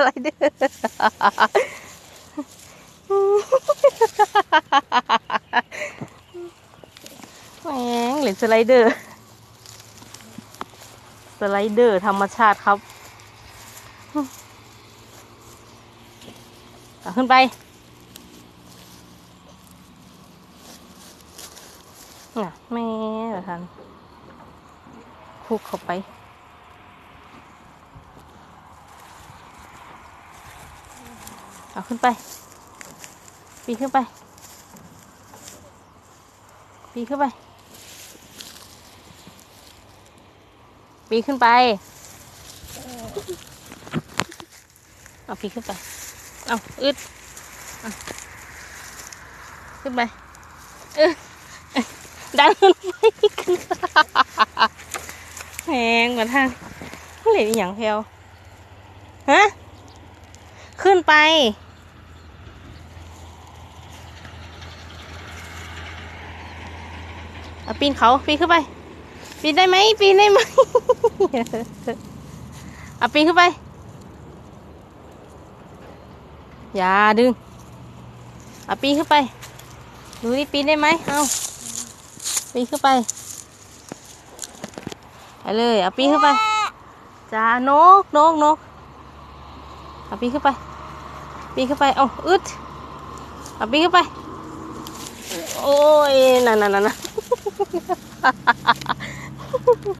ไลเดอร์แหมงเล่นสไลเดอร์ สไลเดอร์ธรรมชาติครับขึ้นไปน่ะแม่ละทันคุกเข้าไป เอาขึ้นไป ปีขึ้นไป ปีขึ้นไป ปีขึ้นไป เอาปีขึ้นไป เอาอึดขึ้นไปเออดันขึ้นไปขึ้นแหงกว่าทางเหลืออย่างเพลวฮะ ขึ้นไป ปีนเขาปีนขึ้นไป ปีนได้ไหมปีนได้ไหมเอาปีนขึ้นไป อย่าดึงเอาปีนขึ้นไป ดูนี่ปีนได้ไหมเอาปีนขึ้นไปไปเลยเอาปีนขึ้นไปจ้านกนกนก เอาปีนขึ้นไป ปีนขึ้นไป เอาอึดเอาปีนขึ้นไป โอ้ยนั่นนั่นนั่น